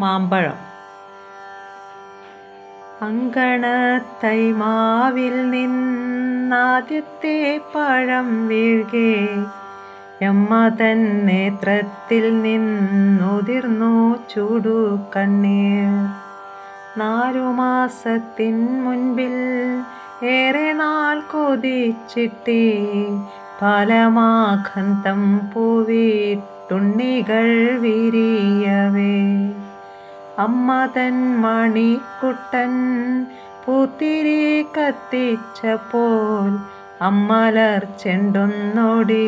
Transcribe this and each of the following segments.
മാമ്പഴം. അങ്കണത്തൈ മാവിൽ നിന്നാദ്യത്തെ പഴം വീഴ്കെ. എമ്മ തൻ നേത്രത്തിൽ നിന്നുതിർന്നു ചൂടു കണ്ണീർ. നാലു മാസത്തിൻ മുൻപിൽ ഏറെ നാൾ കൊതിച്ചിട്ടേ. ഫലമാഖന്തം പൂവിട്ടുണ്ണികൾ വിരിയവേ. അമ്മ തൻ മണിക്കുട്ടൻ പൂത്തിരി കത്തിച്ചപ്പോൾ അമ്മലർ ചെണ്ടൊന്നോടി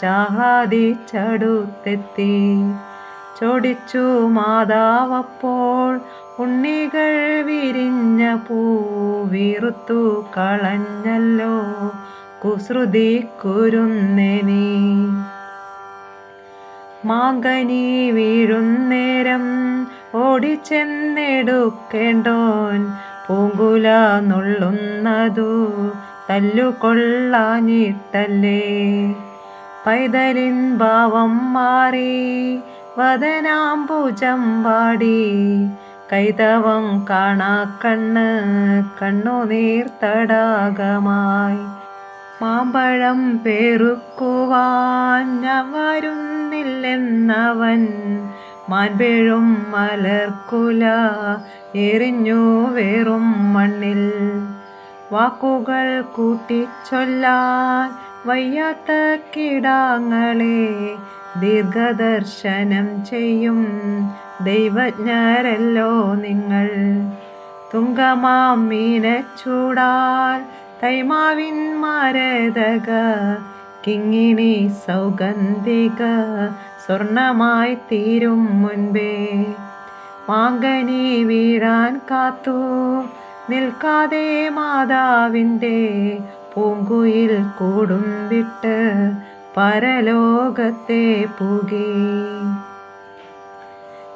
ചാഹാതി ചടുത്തെത്തി. ചോടിച്ചു മാതാവപ്പോൾ ഉണ്ണികൾ വിരിഞ്ഞ പൂ വീറുത്തു കളഞ്ഞല്ലോ കുസൃതി കുരുന്നേനി. മാങ്കനി വീഴുന്നേരം ഓടിച്ചെന്നെടുക്കേണ്ടോൻ പൂങ്കുല നുള്ളുന്നതു തല്ലുകൊള്ളാഞ്ഞിട്ടല്ലേ. പൈതലിൻ ഭാവം മാറി വദനാംബുജം വാടി കൈതവം കാണാ കണ്ണ് കണ്ണുനീർ തടാകമായി. മാമ്പഴം പേറുക്കുവാൻ വരുന്നില്ലെന്നവൻ മാൻപേഴും മലർക്കുല എറിഞ്ഞു വേറും മണ്ണിൽ. വാക്കുകൾ കൂട്ടിച്ചൊല്ലാൻ വയ്യാത്ത കിടാങ്ങളെ ദീർഘദർശനം ചെയ്യും ദൈവജ്ഞരല്ലോ നിങ്ങൾ. തുങ്കമാം മീനച്ചൂടാൽ തൈമാവിൻ മരതക കിങ്ങിണി സൗഗന്ധിക സ്വർണമായി തീരും മുൻപേ. മാങ്കനി വീഴാൻ കാത്തു. നിൽക്കാതെ മാതാവിന്റെ പൂങ്കുയിൽ കൂടും വിട്ട് പരലോകത്തെ പുകി.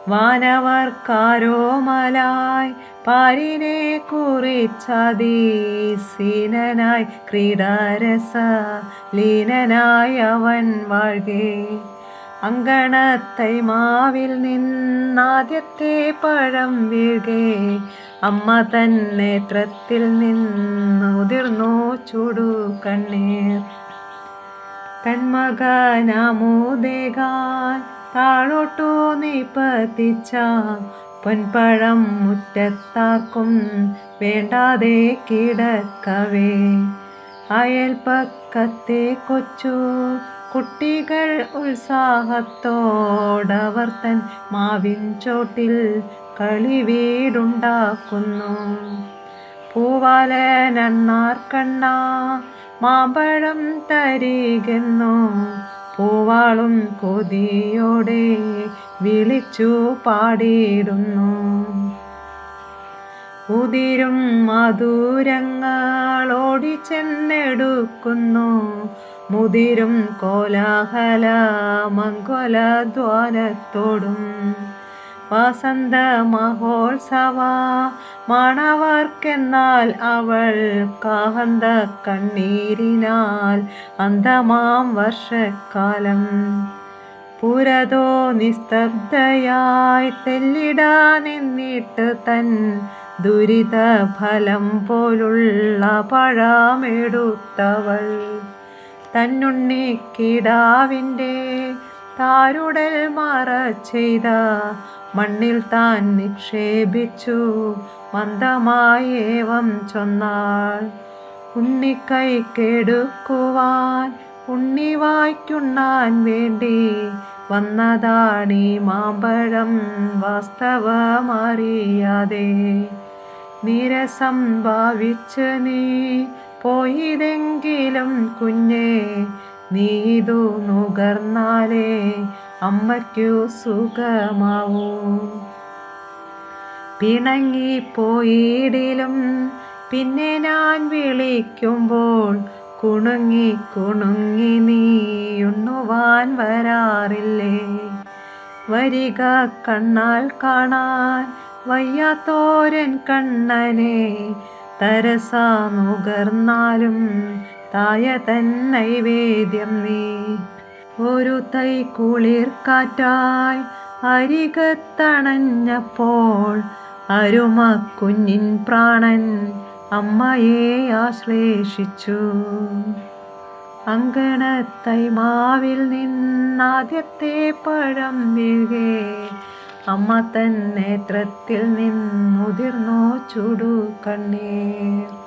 വാനവർക്കാരോമലായി പാരിനെ കുറിച്ചതീസീനനായി ക്രീഡാരസ ലീനനായി അവൻ വാഴേ അങ്കണത്തൈ മാവിൽ നിന്നാദ്യത്തെ പഴം വീഴേ അമ്മ തൻ നേത്രത്തിൽ നിന്നുതിർന്നു ചൂടു കണ്ണീർ. കൺമകനാമൂദേകാൻ താഴോട്ടു നീപ്പത്തിച്ച പൊൻപഴം മുറ്റത്താക്കും വേണ്ടാതെ കിടക്കവേ. അയൽപക്കത്തെ കൊച്ചു കുട്ടികൾ ഉത്സാഹത്തോടവർ തൻ മാവിൻ ചോട്ടിൽ കളി വീടുണ്ടാക്കുന്നു പൂവാലനണ്ണാർ കണ്ണ മാമ്പഴം തരികെന്നു പൂവാളും കൊതിയോടെ വിളിച്ചു പാടിയിടുന്നു. ഉതിരും മധുരങ്ങളോടി ചെന്നെടുക്കുന്നു. മുതിരും കോലാഹല മംഗലധ്വാനത്തോടും വസന്ത മഹോത്സവ മണവർക്കെന്നാൽ അവൾ കാഹന്ത കണ്ണീരിനാൽ അന്തമാം വർഷക്കാലം. പുരതോ നിസ്തബ്ധയായി തെല്ലിടാ നിന്നിട്ട് തൻ ദുരിത ഫലം പോലുള്ള പഴമെടുത്തവൾ. തന്നുണ്ണി കിടാവിന്റെ താരുടൽ മറ ചെയ്ത മണ്ണിൽ താൻ നിക്ഷേപിച്ചു മന്ദമായേവം ചൊന്നാൾ. ഉണ്ണിക്കൈ കെടുക്കുവാൻ ഉണ്ണി വായ്ക്കുണ്ണാൻ വേണ്ടി വന്നതാണീ മാമ്പഴം വാസ്തവമറിയാതെ. നീരസം ഭാവിച്ച് നീ പോയിതെങ്കിലും കുഞ്ഞേ നീതു നുകർന്നാലേ അമ്മയ്ക്കു സുഖമാവൂ. പിണങ്ങിപ്പോയിടിലും പിന്നെ ഞാൻ വിളിക്കുമ്പോൾ കുണുങ്ങി കുണുങ്ങി നീയുണ്ണുവാൻ വരാറില്ലേ? വരിക കണ്ണാൽ കാണാൻ വയ്യാത്തോരൻ കണ്ണനെ തരസാ നുകർന്നാലും തായ തന്നൈവേദ്യം നീ. ഒരു തൈ കുളിർ അരികത്തണഞ്ഞപ്പോൾ അരുമ കുഞ്ഞിൻ പ്രാണൻ അമ്മയെ ആശ്ലേഷിച്ചു. അങ്കണത്തൈ മാവിൽ നിന്നാദ്യത്തെ പഴം വീഴേ അമ്മ തൻ നേത്രത്തിൽ നിന്നുതിർന്നോ ചുടു കണ്ണീർ.